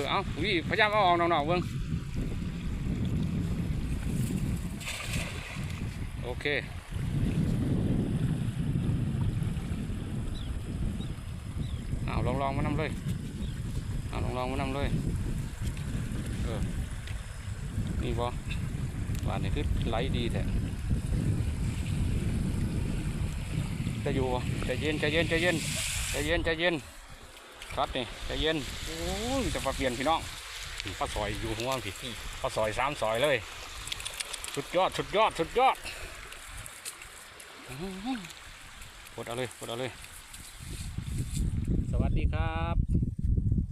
อ เอาวิพยายามเอาออกนอกๆเบิ่งโอเคเอาลองลองๆมานำเลยเอาลองลองๆมานำเลยเออนี่บ่บานนี่คือไหลดีแท้จะอยู่บ่ใจเย็นใจเย็นใจเย็นใจเย็นใจเย็น ครับนี่ใจเย็นโอ้ยจะมาเปลี่ยนพี่น้องปลาซอยอยู่หัวพี่ปลาซอยสามซอยเลยสุดยอดสุดยอดสุดยอดอื้อหือกดเอาเลยกดเอาเลย สวัสดีครับ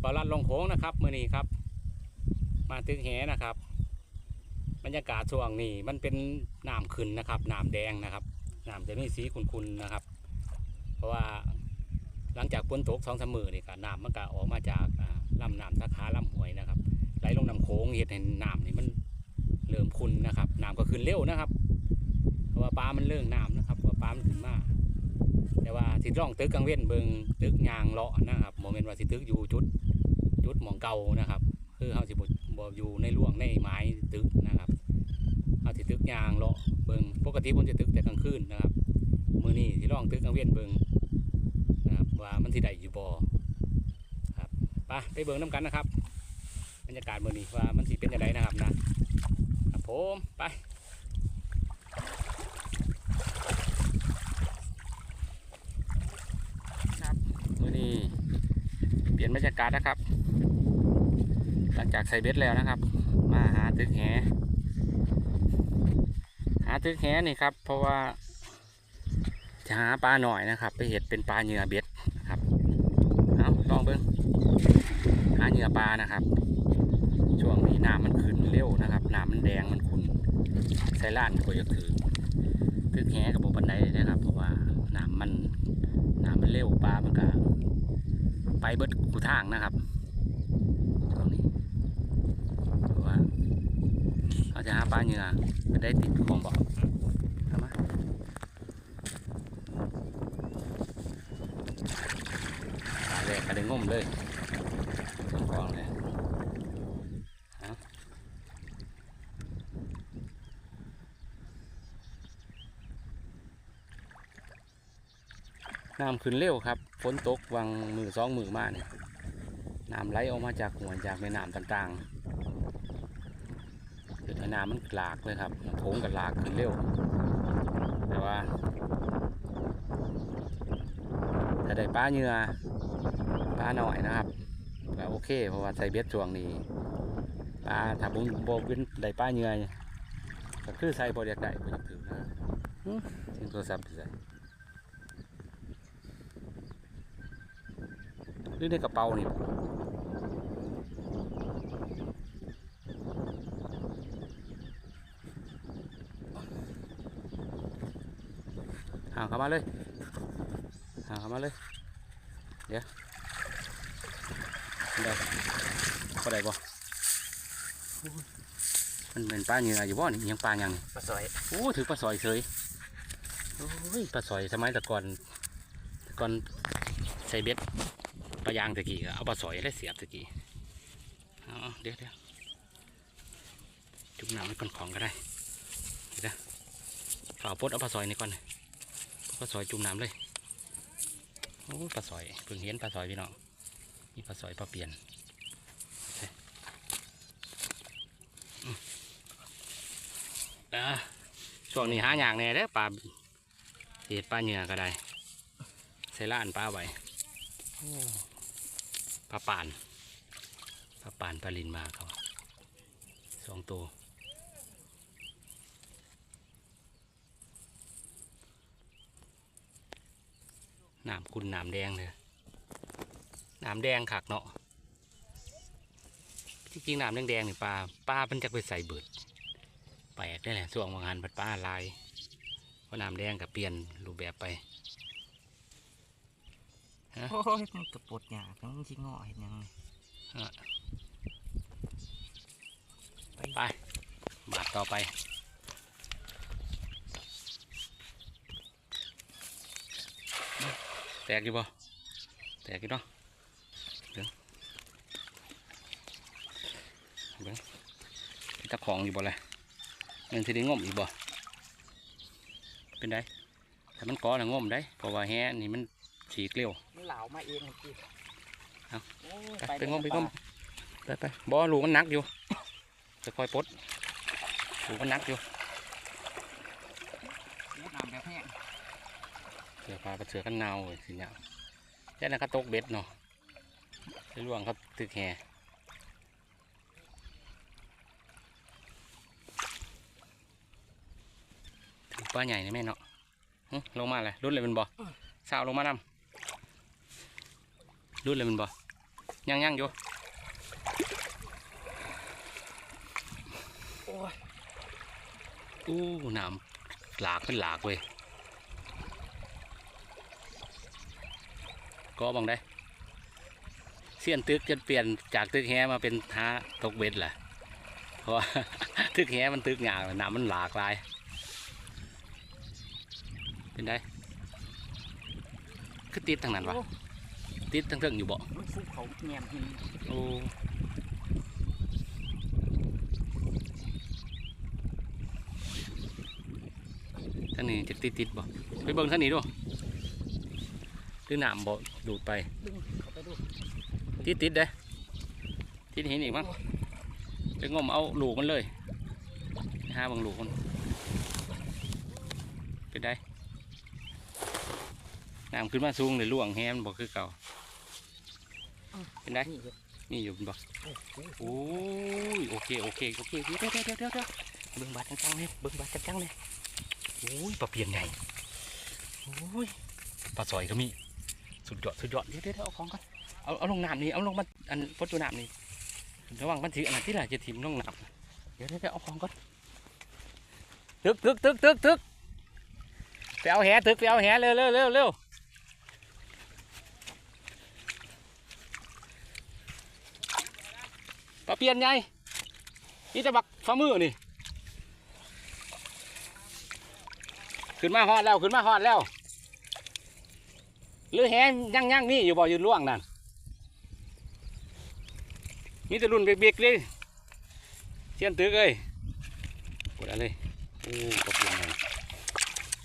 ปลาลัดลงโขงนะครับมื่อนี้ครับ มาตึกแหนะครับ บรรยากาศช่วงนี้มันเป็นน้ำขึ้นนะครับน้ำแดงนะครับน้ำจะมีสีขุ่นๆนะครับ เพราะว่า หลังจากฝนตกสองสามมือนี่ก็น้ำมันก็ออกมาจากอ่าลำน้ำสาขาลำห้วยนะครับ ไหลลงน้ำโขงเห็ดให้น้ำนี่มันเริ่มขุนนะครับน้ำก็ขึ้นเร็วนะครับ เพราะว่าปลามันเรื่องน้ำนะครับเพราะว่าปลามันขึ้นมาแต่ว่าสิร่องตึกกลางเว้นเบิงตึกยางเลาะนะครับโมเมนต์ว่าสิตึกอยู่จุดจุดหมองเก่านะครับ คือเขาสิบบ่อยู่ในร่วงในไม้ตึกนะครับเขาสิตึกยางเลาะเบิงปกติผมจะตึกแต่กลางคืนนะครับมือนี้สิร่องตึกกลางเว้นเบิง ว่ามันที่ใดอยู่บ่ครับไปไปเบิ่งน้ำกันนะครับบรรยากาศมื้อนี้ว่ามันสิเป็นยังไงนะครับนะครับผมไปครับมื้อนี้เปลี่ยนบรรยากาศนะครับ หลังจากใส่เบ็ดแล้วนะครับ มาหาตึกแหหาตึกแหนี่ครับ เพราะว่าจะหาปลาหน่อยนะครับ ไปเห็ดเป็นปลาเหยื่อเบ็ดนะครับเอาลองเบิ้งหาเหยื่ อปลานะครับ ช่วงนี้น้ำมันขึ้นเร็วนะครับน้ำมันแดงมันขุ่นใส่ล้านก็จะถือถือแหกับโบบันไดนะครับ เพราะว่าน้ำมันน้ำมันเร็วปลามันก็ไปเบิดกูทางนะครับช่วงนี้เพราะว่าเราจะหาปลาเหยื่อไม่ได้ติดของบอกเลาแรกก็ได้งมเลยสองกองเลยเอา น้ำขึ้นเร็วครับฝนตกวังมือสองมือมาเนี่ยน้ำไหลออกมาจากหัวจากแม่น้ำต่างๆคือน้ำมันหลากเลยครับน้งกับหลากขึ้นเร็วแต่ว่าถ้าได้ปลาเหยื่อปลาหน่อยนะครับก็โอเค เพราะว่าใส่เบ็ดช่วงนี้ปลาถ้าบุญโบเป็นได้ปลาเหยื่อก็คือใส่บริยากได้บริยากถือนะครับอื้อทิ้งโทรศัพท์ไปใส่ห รือในกระเป๋านี่บ่เอาเข้ามาเลยเอาเข้ามาเลย เดี๋ยวได้พอได้บ่มันเป็นปลาเหงื่ออยู่บ่นี่ยังปลาหยังปลาสอยโอ้ถือปลาสอยเฉยโอ้ยปลาสอยสมัยแต่ก่อนแต่ก่อนใส่เบ็ดปลายางตะกี้ก็เอาปลาสอยแล้วเสียบตะกี้เอาเดี๋ยวเดี๋ยวจุ่มน้ำไว้ก่อนของก็ได้เดี๋ยวนะฝ่าปลดเอาปลาสอยนี่ก่อนปลาสอยจุ่มน้ำเลยโอ้ปลาสอยเพิ่งเห็นปลาสอยพี่น้องมีปลาสอยปลาเปลี่ยนเฮ้ยอืมอ่าช่วงนี้หาอย่างแน่เด้อปลาเห็ดปลาเหยื่อก็ได้ใส่ล้านปลาไว้ ปลาป่านปลาป่านปลาลินมาเขาสองตัวน้ำคุณน้ำแดงเลยน้ำแดงขักเนาะจริงๆน้ำแดงๆนี่ปลาปลามันจะไปใส่เบิดแปลกได้แหละส่วงบางหันพัดปลาลายเพราะน้ำแดงกับเปลี่ยนรูปแบบไป โอ้ยมันกระปดหยาบมันชิงอเห็นยังฮะไป บาทต่อไป แตกอยู่บ่แตกอยู่เนาะเดี๋ยวตะของอยู่บ่เลยยังที่ได้งมอีกบ่เป็นไดถ้ามันก้อนะงมได้เพราะว่าแฮนี่มันฉีกเร็วมัน เหลามาเองจริงเอา โอ้ยไปไปเดินงมไปป่างมไปไปบ่ลูกมันหนักอยู่จะคอยปลดลูกมันหนักอยู่มุดน้ำแบบแห้งเสือปลาปลาเสือกันนาวเลยสิเนี่ยแค่นั้นก็ตกเบ็ดเนาะไอ้ล่วงครับตึกแห่ถึงปลาใหญ่นะแม่เนาะหึลงมาเลยรุดเลยมันบ่สาวลงมานำ รุดเลยมันบ่ยังยังอยู่โอ้ยอู้น้ำหลากเป็นหลากเว้ยก็บังได้เสี้ยนตึกจะเปลี่ยนจากตึกแฮมาเป็นท้าตกเบ็ดแหละเพราะตึกแฮมันตึกหยาบน้ำมันหลากลายเป็นได้คือติดทางนั้นวะ ติดทั้งเทิงอยู่บ่มันฟุกเขาแงมหินโอ้ท่างนี้จะติดติดบ่ไปเบิ่งท่างนี้ดูหรือน้ำบ่ดูดไปดึงเขาไปดูติดติดเด้ติดหินอีกมั้งไปงมเอาหลูกมันเลยไปหาบางหลูกมันเป็นได้น้ำขึ้นมาสูงเลยล่วงแฮมนบ่คือเก่า เป็นได้นี่เด้อนี่อยู่บ่โอ้โหโอ้ยโอเคโอเคโอเคเดี๋ยวเดี๋ยวเดี๋ยวเดี๋ยวเดี๋ยวเบิ่งบาดจังๆเลยเบิ่งบาดจังๆเลยโอ้ยปลาเปลี่ยนใหญ่โอ้ยปลาสอยก็มีสุดยอดสุดยอดเดี๋ยวเดี๋ยวเดี๋ยวเอาของก่อนเอาเอาลงน้ำนี่เอาลงมาอันพดตัวน้ำนี่ระหว่างมันถืออันนั้นที่ไหนจะถิ่มลงน้ำเดี๋ยวเดี๋ยวเดี๋ยวเอาของก่อนตึกตึกตึกตึกตึกไปเอาแหตึกไปเอาแหเร็วเร็วเร็วเร็วปลา เปลี่ยนใหญ่นี่จะบักฝ่ามือนี่ ขึ้นมาฮอดแล้วขึ้นมาฮอดแล้ว หรือแหยังยังมีอยู่บ่อยู่ล่วงนั่นมีแต่รุ่นเบกๆเลยเชียนตึกเอ้ยกดอะไรโอ้กระเพียงเลย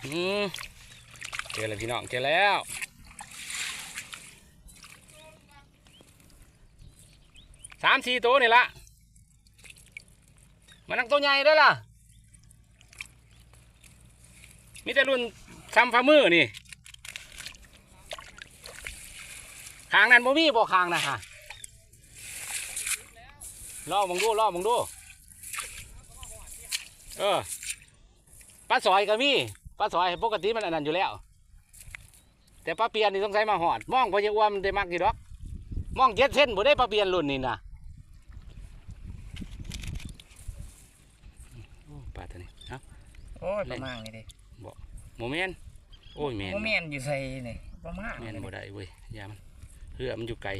อืมเจอแล้วพี่น้องเจอแล้ว สี่ตัวนี่ละมันนังตัวใหญ่เด้วยล่ะมีแต่รุ่นซ้ำฝ่ามือนี่คางนั้นบ่มีบ่คางนะฮะรอมึงดูรอมึงดู เออปลาสอยก็มีปลาสอยปกติมันอันนั้นอยู่แล้ว แต่ปลาเปียนนี่ต้องใช้มาหอด มองพอจะอ้วมนได้มากกี่ดอก มองเจ็ดเส้นบ่ได้ปลาเปียนรุ่นนี่นะโอ้ปลาตัวนี้เอ้า โอ้ยประมาณนี้เด้โมเมนโอ้ยแมนโมเมนอยู่ใส่นี่ประมาณแมนนี้บ่ได้เว้ยยามันเรือมันอยู่ไกล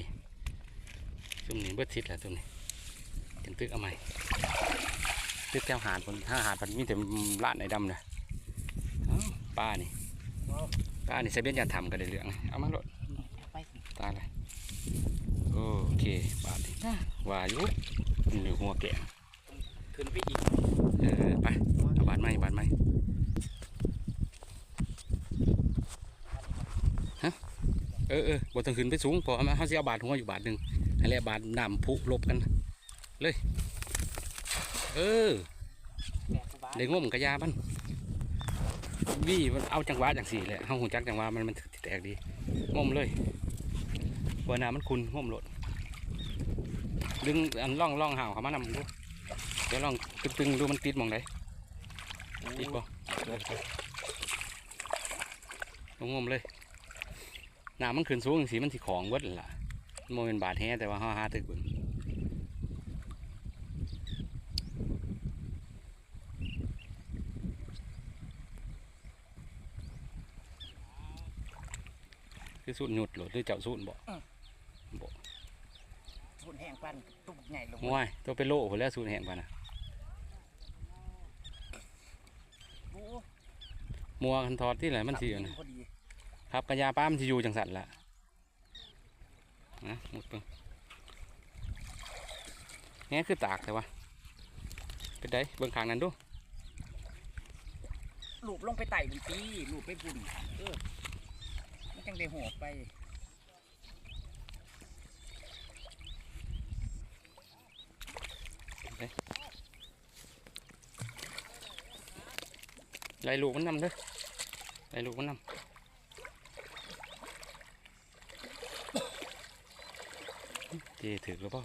ซุ่มนี้เบิดทิศแหละซุ่มนี้ถึงตึกเอาใหม่ตึกแถวหาดคนถ้าหาดมันมีแต่ร้านไหนดำนะเอ้าป้านี่ป้านี่ใส่เบี้ยยาทำกันได้เรื่องเอามาโลดไปสิตาเลยโอเคบาทนี่ว่าอยู่มันอยู่หัวแกะ ขึ้นไปอีก เออไปเอาบาทไหมบาทไหมฮะ เออเออบ่ต้องขึ้นไปสูงพอมาเขาเสิเอาบาทหัวอยู่บาทหนึ่งอันแรกบาทน้ำผุลบกัน เลย เออแปดสิบบาทได้งมกระยามันวี่มันเอาจังหวะจังสี่แหละเฮาหูจักจังหวะมันมันแตกดีงมเลยบัวน้ำมันคุณงมหลดดึงอันล่องล่องห่าวเขามานำดู เดี๋ยวลองตึงตึงๆดูมันติดหมองไหนติดบ่ลงงมเลยน้ำมันขึ้นสูงสีมันสีของเวิดนั่นล่ะมันโมเป็นบาดแฮแต่ว่าเฮาหาตึกเบิ่งคือสูนหยุดโหลดหรือเจ้าสูนบ่ฝุ่นแห้งปันตุ่มใหญ่ลงม้วยตัวเป็นโลหัวแล้วสูนแห้งปานนะ โอ้ มัวคันทอดที่ไหนมันสิอยู่นะพอดีครับกระยาป้ามันสิอยู่จังสันละนะหมดเพิ่งแง่คือตากแต่ว่าไปเป็นไดเบิ่งข้างนั้นดูลูบลงไปไต่บุญปีลูบไปบุญเออมันจังได้หัวไป ไล่ลูกมันนำเด้อไล่ลูกมันนำเจถือหรือเปล่า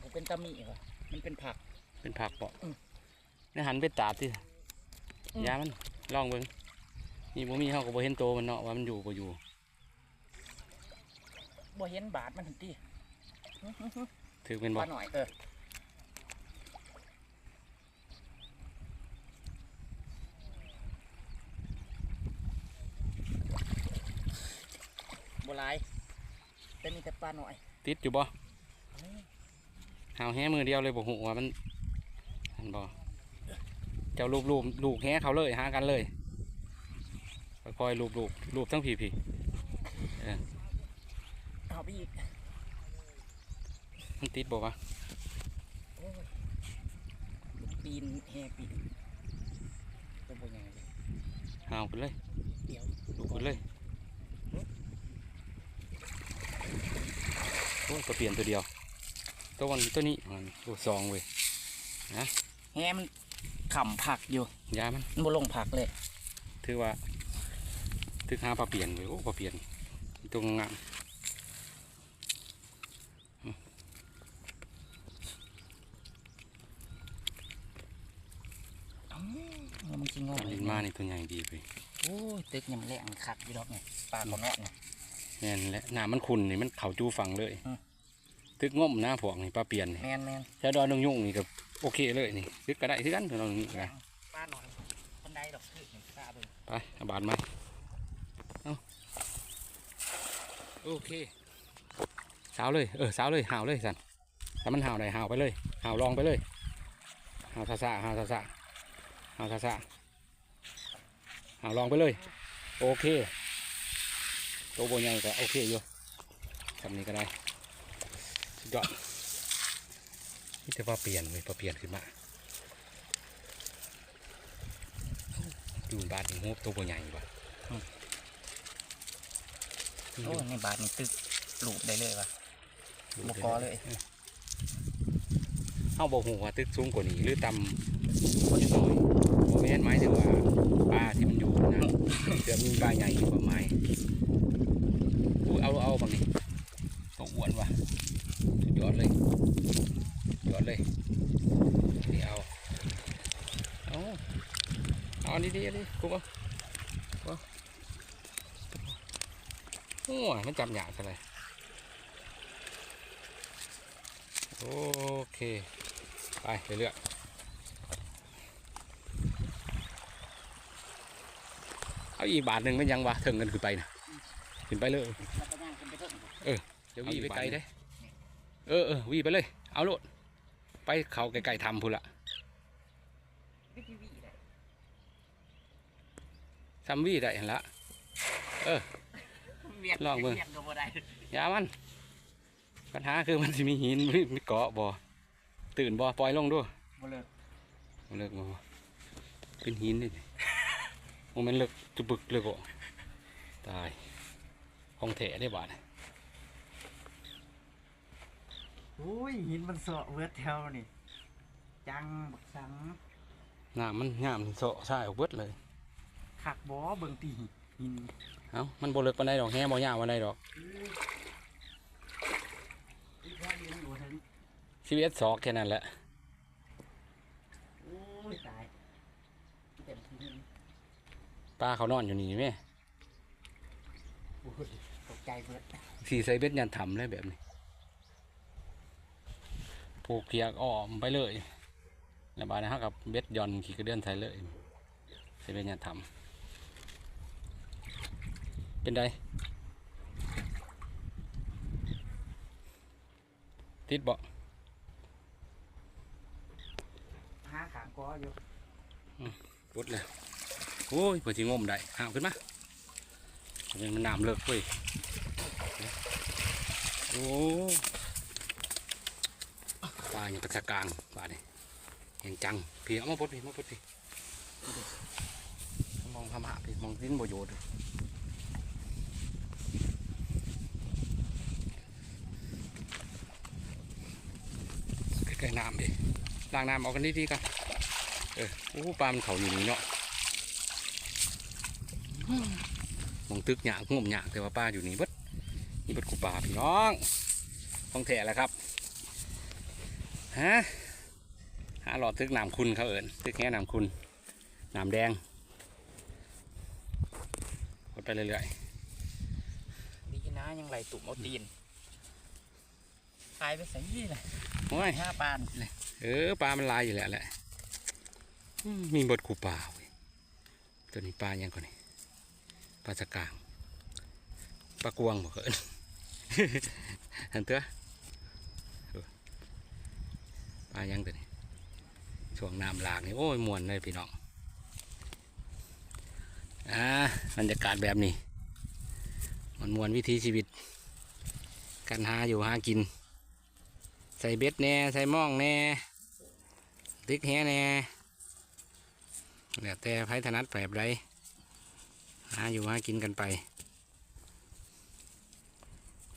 มันเป็นตะหมีเหรอมันเป็นผัก เป็นผักเปาะอืมนี่หันไปตาดที่อืมยามันลองเบิ่งนี่บ่มีเฮาก็บ่เห็นโตมันเนาะว่ามันอยู่บ่อยู่บ่เห็นบาดมันถึงตีถือเป็นปบ่ลาหน่อยเออ บัวลาย แต่มีแต่ปลาหน่อยติดอยู่บ่หาวแห้มือเดียวเลยบ่ฮู้ว่ามันหันบ่เจ้าลูบลูบลูกแห้เขาเลยหากันเลยค่อยๆลูบลูบลูบทั้งผีผีเอาไปอีกมันติดบ่วะโอ้ยลูกปีนแฮปีนตัวบัวใหญ่เลยหาวขึ้นเลยเดี๋ยวลูกขึ้นเลย โอ้ยตัวเปลี่ยนตัวเดียว ตัววันตัวนี้มันตัวสองเว้ยแฮมันขำผักอยู่ยามันมันบ่ลงผักเลยถือว่าถือหาปลาเปลี่ยนเว้ยโอ้ปลาเปลี่ยนตัวงามอ้าวมันกินงอๆลินมานี่ตัวใหญ่ดีไปโอ้ยตึกยังแรงคักอยู่ดอกเนี่ยปลาของเนาะเนี่ยแน่นแหละน้ำมันขุ่นนี่มันเขาจูฟังเลยอืม ตึกง่อมหน้าพวกนี่ปลาเปลี่ยนนี่แมนแมนถ้าดอนนงยุ่งนี่ก็โอเคเลยนี่ตึกก็ได้คือกันตัวน้องนี่ก็ได้ปลาหน่อยคนใดดอกคือหนึ่งปลาเบิ่งไปเอาบาดมาเอาโอเคสาวเลยเออสาวเลยหาวเลยสันถ้ามันหาวได้หาวไปเลยหาวลองไปเลยหาวซาซาหาวซาซาหาวซาซาหาวลองไปเลย โอเคตัวโบใหญ่ก็โอเคอยู่ทำนี้ก็ได้สุด ยอดนี่จะว่าเปลี่ยนเลยพอเปลี่ยนขึ้นมาดูบาดนี่หูตัวโบใหญ่ว่ะโอ้ยในบาทนี่ตึกลูบได้เลยวะบ่พอเลยเอาบอกหัวาตึกสูงกว่านี้หรือต่ำกว่านี้น้อยโมเมนหมายถึงว่าปลาที่มันอยู่นะจะมีปลาใหญ่อยู่ประมาณอู้เอาเอาบางนี้ตัวอ้วนว่ะ สุดยอดเลยยอดเลยนี่เอาเอาเอาอันนี้ดิอันนี้คุ้มเอาเอาโอ้ยมันจำยากอะไรโอเค ไปเรื่อยๆเอาอีบาทหนึ่งมันยังวะถึงกันขึ้นไปนะขึ้นไปเลยเถอเดี๋ยววีไปไกลได้ เออเออวีไปเลย เอาโลดไปเขาไกลๆทำพูนละวิธีวิได้ซัมวีได้เห็นละเวียดลองเบิ่งวียดก็บ่ได้อยามัน ปัญหาคือมันจะมีหินมีมีเกาะบ่ตื่นบ่ปล่อยลงด้วยบ่เลิกเลิกบ่เป็นหินนี่ดิโมเมนเลิกจุบึกเลยก็ตายของแถได้บาท โอ้ยหินมันเสาะเวิร์ดแถวนี่จังบักสังน้ำมันงามโซะใช่ออกเบิดเลยขักบ่เบิ่งตีหินเอ้ามันบ่เลิกปานใดดอกแฮ่บ่ยาวปานใดดอกอีกแค่เรียนอยู่ถึงชีวิตศอกแค่นั้นแหละโอ้ยตายเต็มที่หินปลาเขานอนอยู่นี่แม่โอ้ยตกใจเบิดสีใส่เบ็ดยันทำเลยแบบนี้ ผูกเกียกอ้อมไปเลยแล้วบาดนะฮะกับเบ็ดหย่อนขี่กระเดื่อนใส่เลยใส่เบ็ดยันทำเป็นไดติดบ่หาขางกออยู่พุดเลยโอ้ยเปิดจีงมได้ห้าวขึ้นมาเป็นมันน้ำเลิกเว้ยโอ้ อย่างประชากลางปลาเนี่ยเห็นจังพี่เอามาปดพี่มาปดพี่มองพม่าพี่มองดินโบโยดใกล้ๆน้ำดิล้างน้ำออกกันดีๆกันเออโอ้ปลามันเขาอยู่นี่เนาะมองตึกหยากงมหยากแต่ว่าปลาอยู่นี่บดนี่บดกูปลาพี่น้องของแท้แล้วครับ ฮะหาหลอดตึกน้ำคุณเขาเอิญตึกแง่น้ำคุณน้ำแดงกดไปเรื่อยดีนะยังไหลตุ่มเอาตีนหายไปใส่ยี่เลยๆโอ้ยห้าปานเออปลามันลายอยู่แล้วแหละอืมมีบดคูปลาเว้ยตัวนี้ปลายังก่อนนี่ปลาสะกางปลากวงบอกเอิญเห็นเตัวเออป ลายังตัวนี้ช่วงน้ำหลากนี่โอ้ยมวนเลยพี่น้องอ่าบรรยากาศแบบนี้ มันมวนวิถีชีวิตการหาอยู่หากิน ใส่เบ็ดแน่ใส่ม่องแน่ตึกแฮแน่แล้วแต่ไผถนัดแบบไรหาอยู่หากินกันไป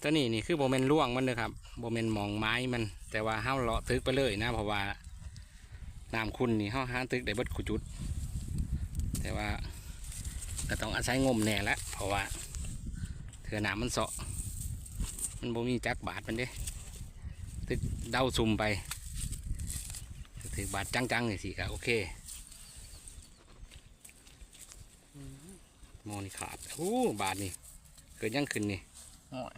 ตัวนี้นี่คือโบเมนล่วงมันเลยครับโบเมนมองไม้มัน แต่ว่าห้าเลาะตึกไปเลยนะเพราะว่าน้ำคุณนี่ห้าห้าตึกได้เบิดขุจุด แต่ว่าก็ต้องอาศัยงมแน่ละเพราะว่าเถื่อน้ำมันเสาะ มันบ่มีจักบาทมันเด้ตึกเดาซุ่มไปถือบาทจังๆเลยสิครับโอเคมองนี่ขาดโอ้บาทนี่เกิดยังขึ้นนี่โอ้ย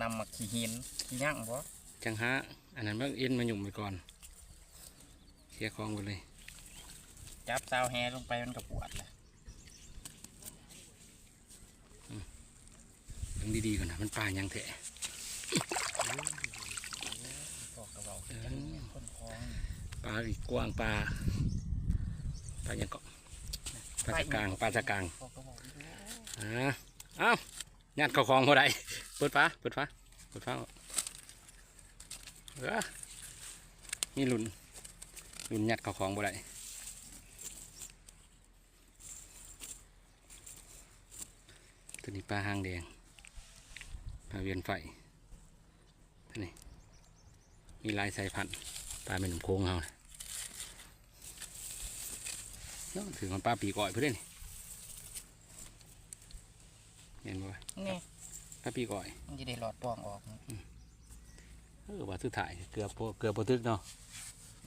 นำมาขี่หินขี่ย่างบ่ จังฮะอันนั้นมันเอ็นมาหยุ่มไปก่อนเสียของไปเลย จับซาวแฮลงไปมันก็ปวดเลยเรื่องดีๆก่อนนะมันปลายังแถะพอกระเบาขึ้นจังเนี่ยคนคลองปลาอีกกว้างปลาปลายังเกาะปลาสะกลางปลาสะกลางพอกระเบาอยู่อ่าเอ้าญาติเขาของเขาได้เปิดฟ้าเปิดฟ้าเปิดฟ้า เออมีหลุนหลุนญาติเขาของบ่ได้ตัวนี้ปลาหางแดงปลาเวียนไฟตัวนี้มีลายสายพันธุ์ปลาเป็นหนุ่มโค้งเขาน่ะเนาะถือมันปลาปีก่อยเพื่อนนี่เห็นบ่วะนี่ปลาปีก่อยมันจะได้หลอดปองออก เออว่าสุดท้ายเกือบบ่เกือบบ่ทึกเนาะ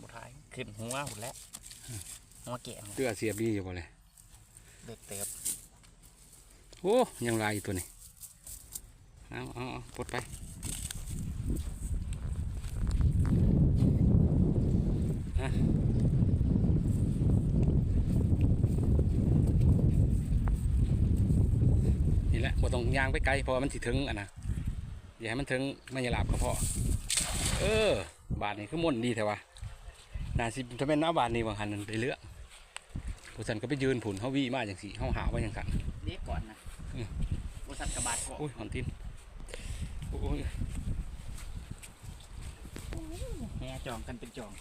บุทายขึ้นหัวหุ่นแล้วหัวแก่งเตื้อเสียบดีอยู่บ่เลยเด็กเติบโอ้ยังลายอยู่ตัวนี้เอาเอาเอาปลดไปอะนี่แหละบ่ต้องย่างไปไกลเพราะว่ามันสิถึงอะนะอย่าให้มันถึงไม่ยาลาบก็พอ เออ บาทนี่คือม่วนดีแต่ว่าน่าสิถ้าเป็นหน้าบาทนี่บางหันนั่นได้เลือกผู้สันก็ไปยืนผุนเฮาวีมาจังสี่เฮาหาไว้จังสันเด็กก่อนนะอืมบริษัทกระบาดก่อนอุ้ยหอนตินโอ้ยแฮจองกันเป็นจอง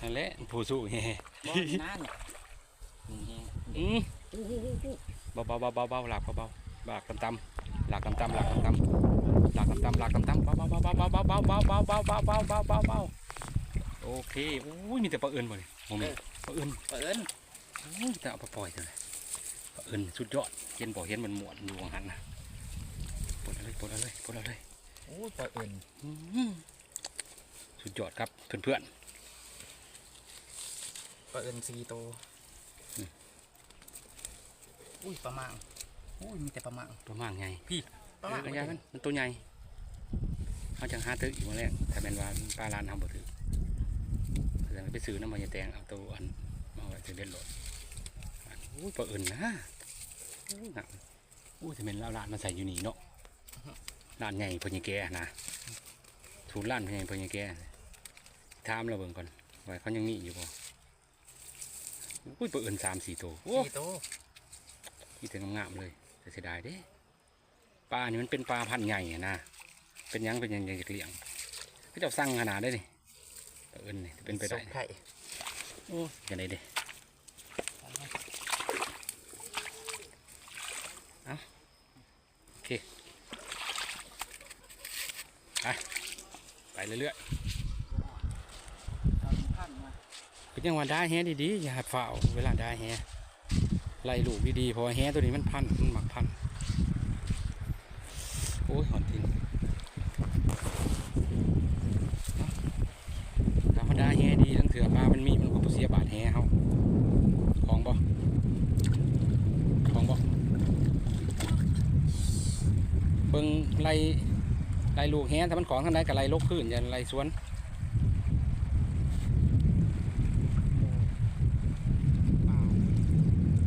นั่นแหละผู้สู้แฮ่บ่มีน้าเนี่ยนี่แฮอืมเบาเบาเบาเบาเบาหลักเบาเบาหลักตำตำหลักตำตำหลักตำตำ หลักตำตำหลักตำตำเบาเบาเบาเบาเบาเบาเบาเบาเบาเบาเบาเบาเบาเบาเบาโอเคอุ้ยมีแต่ปลาเอิญบ่เลยโมเมนปลาเอิญเปิดอุ้ยแต่เอาไปปล่อยเถอะเลยปลาเอิญสุดยอดเห็นบ่เห็นมันหมวนอยู่วงหันนะปลดเอะไรปลดเอะไรปลดเอะไรโอ้ปิดเอินสุดยอดครับเพื่อนเพื่อนเปิดเอินซีโตวอุ้ยประมังอุ้ยมีแต่ประมังๆตัวมากไงประมัง เออกระยามันมันตัวใหญ่เขาจังหาตึกอีกมาแล้วแต่เป็นว่าปลาลานทำบ่ถือแสดงว่าไปซื้อน้ำมันยาแตงเอาตัวอันมาไว้จะเบ็ดโหลดอันอุ้ยปลาอื่นนะอุ้ยหนักอุ้ยจะเป็นเล่าลานมาใส่อยู่นี่เนาะลานใหญ่พญแกนะถูนลานพญพญแกถามเราเบิ่งก่อนว่าเขายังมีอยู่บ่อุ้ยปลาอื่นสามสี่ตัวโอ้ซีโตวอีแต่งามๆเลยแต่เสียดายเด้ ปลานี่มันเป็นปลาพันธุ์ใหญ่อะนะเป็นหยังเป็นหยังใหญ่เลี้ยงก็จะสั่งขนาดได้นี่เอิญนี่เป็นไปได้ส่งไข่โอ้ยังไงดิเอาโอเคไปไปเรื่อยเอาพันมาๆก็ยังว่าได้แฮดีๆอย่าหัดฝ่าวเวลาได้แฮไล่ลูกดีๆเพอแฮตัวนี้มันพันมันหมักพันโอ้ยหอนทิ้งธรรมดาแฮดีทั้งเถื่อปลา มันมี มันก็บ่เสียบาทแฮเฮาของบ่ของบ่เบิ่งไล่ไล่ลูกแฮถ้ามันของทางใดก็ไล่ลกพื้นอย่าไล่สวน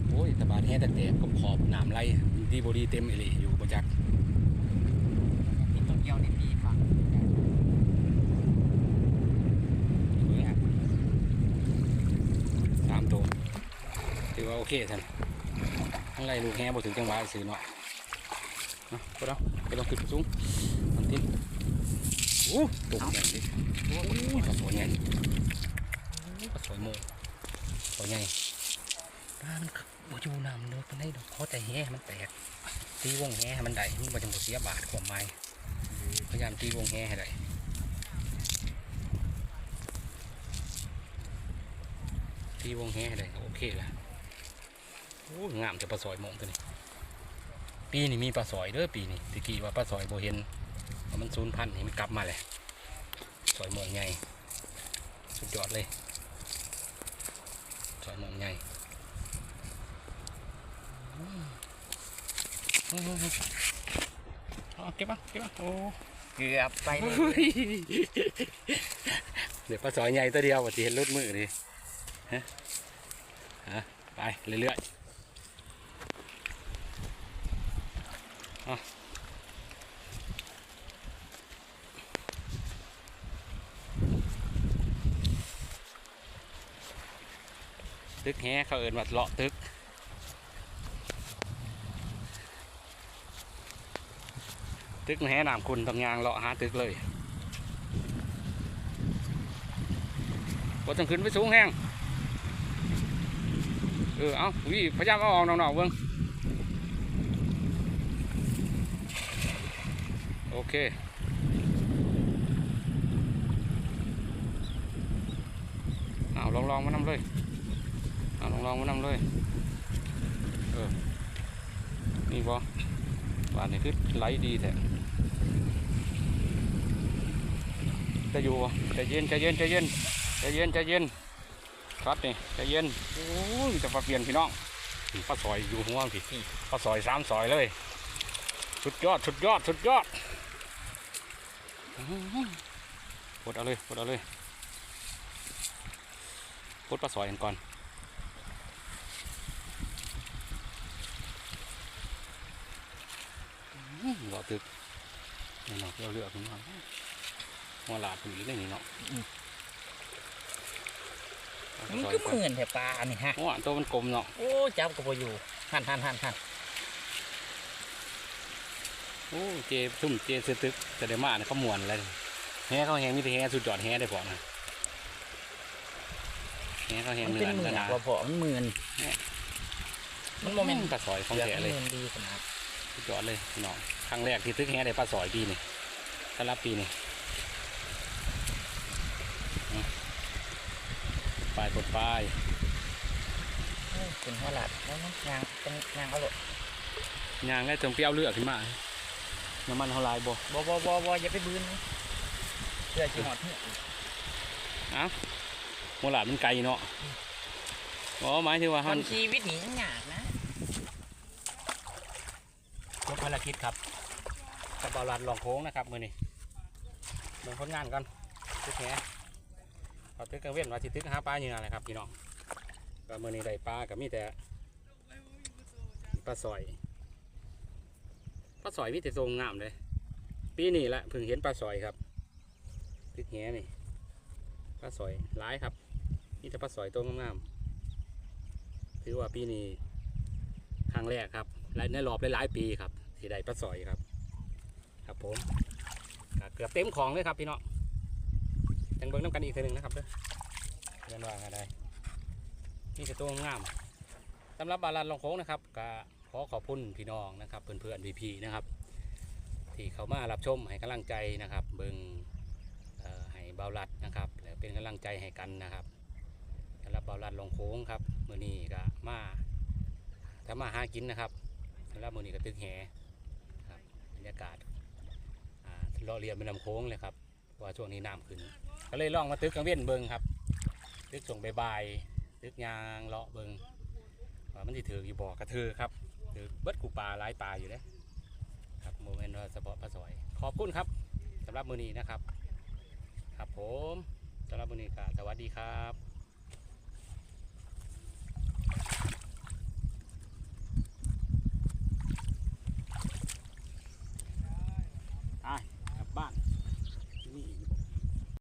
โอ้ยแต่บาดแห้แต่แต่ขอบขอบหนามไรดีบดีเต็มเอหลีอยู่ประจักษ์ ที่ต้นเกียวในปีฝัง สามตัวถือว่าโอ เคท่านทั้งไรลูกแห้บ่ถึงจังหวะซื้อเนาะเนะก็แล้วไปลองขึ้นสูงมันทิ้งโอ้ตกใหญ่ดิโอ้ยสวยใหญ่ปลาสวยโมสวยใหญ่ปลามันบ่อยู่น้ำเด้อปานใดดอกขอแต่แห้มันแตกตีวงแห้ให้มันได้มันบ่จังบ่เสียบาทความหมายพยายามตีวงแห้ให้ได้ที่วงแห่ได้โอเคแล้ว โอ้งามจะปลาสอยมองตัวนี้ ปีนี้มีปลาสอยเด้อปีนี้ตะกี้ว่าปลาสอยโบเห็นว่ามันสูญพันธุ์นี่มันกลับมาเลยสอยมองใหญ่สุดยอดเลยสอยมองใหญ่เก็บมาเก็บมาโอ้เกือบไปเลยเดี๋ยวปลาสอยใหญ่ตัวเดียวว่าที่เห็นรถมือนี่ฮะฮะไปเรื่อยๆ ตึกแฮเขาเอินว่าเลาะตึกตึกแฮน้ำคุณทำยางเลาะหาตึกเลยบ่ต้องขึ้นไปสูงแห้งเออ เอาวิพยายามเอาออกนอกๆเบิ่งโอเค เอาลองๆมานำเลย อาลองลองๆมานำเลย เออ นี่บ่บ้านนี่คือไหลดีแท้จะอยู่บ่ใจเย็นใจเย็นใจเย็นใจเย็นใจเย็น ครับนี่ใจเย็น โอ้ยจะมาเปลี่ยนพี่น้องนี่ปลาซอยอยู่หัวพี่พี่ปลาซอยสามซอยเลย สุดยอดสุดยอดสุดยอดอื้อหือปลดเอาเลยปลดเอาเลยปลดปลาซอยกันก่อน อื้อรอตึกนี่เนาะเราเลือกพี่น้องหัวหลาดเป็นอีกเลยนี่เนาะมันก็เหมือนแต่ปลานี่ฮะโอ้ตัวมันกลมเนาะโอ้จับก็บ่อยู่หันหันหันหันโอ้เจซุ่มเจเสือตึกแต่เดี๋ยวมาเนี่ยเขามวนเลยแห่เขาแห่มีแต่แห่สุดยอดแห่ได้พอนะแห่เขาแห่มันเนื้เป็นอเหมือนหนาบ่พอมันเหมือนมันโมเมนต์ปลาสอยของเกือบแท้เลยเหมือนดีขนาด สุดยอดเลยพี่น้องครั้งแรกที่ตึกแห่ได้ปลาสอยปีนี่สำหรับปีนี่อืมปลายกดปลายโอ้เป็นหัวหลัดแล้วมันยางเป็นยางเอาหลดยางได้จงเปรี้ยวเลือกขึ้นมาน้ำมันเขาลายบ่บ่บ่บ่บ่อย่าไปบืนนะเพื่อสิหอดเนี่ยเอ้าโมหลาดมันไกลเนาะอ๋อหมายถึงว่ามัเขานชีวิตหนียากนะ ยก ภารกิจครับกับบอลลัดลองโค้งนะครับมือนี้เบิ่งผลงานก่อนตึกแหพอตึกกระเว้นว่าสิตึกหาปลาอยู่นั่นแหละครับพี่น้องก็มือนี้ได้ปลากับมีแต่ปลาสอยปลาสอยมีแต่ทรงงามเลยปีนี้แหละเพิ่งเห็นปลาสอยครับตึกแหนี่ปลาสอยหลายครับมีแต่ปลาสอยตัวงามๆถือว่าปีนี้ครั้งแรกครับและในรอบหลายๆปีครับ ที่ได้ปลาสอยครับ ครับผมเกือบเต็มของเลยครับพี่น้องจังเบิ้งน้ำกันอีกทีหนึ่งนะครับเด้อเรียนว่ากันได้นี่จะตัวงามสำหรับบาลานลองโค้งนะครับก็ขอขอบคุณพี่น้องนะครับเพื่อนๆพี่ๆนะครับ ที่เขามารับชมให้กำลังใจนะครับ เบิงให้เบาลัดนะครับแล้วเป็นกำลังใจให้กันนะครับสำหรับเบาลัดลงโค้งครับมือนี้ก็มาถ้ามาหากินนะครับสำหรับมือนี้ก็ตึกแหค รยากาศเลาะเรียนเป็นลำโค้งเลยครับพราะว่าช่วงนี้น้ำขึ้น ก็เลยล่องมาตึกกังเว้นเบิงครับ ตึกส่งใบายๆตึกยางเลาะเบิงว่ามันที่ถืออยู่บ่อกระเทือครับถือเบิดกูปลาหลายปลาอยู่เด้ครับโมเมนต์ว่าเฉพาะปลาสอย ขอบคุณครับสำหรับมือนี้นะครับ ครับผมสำหรับมือนี้ก็สวัสดีครับ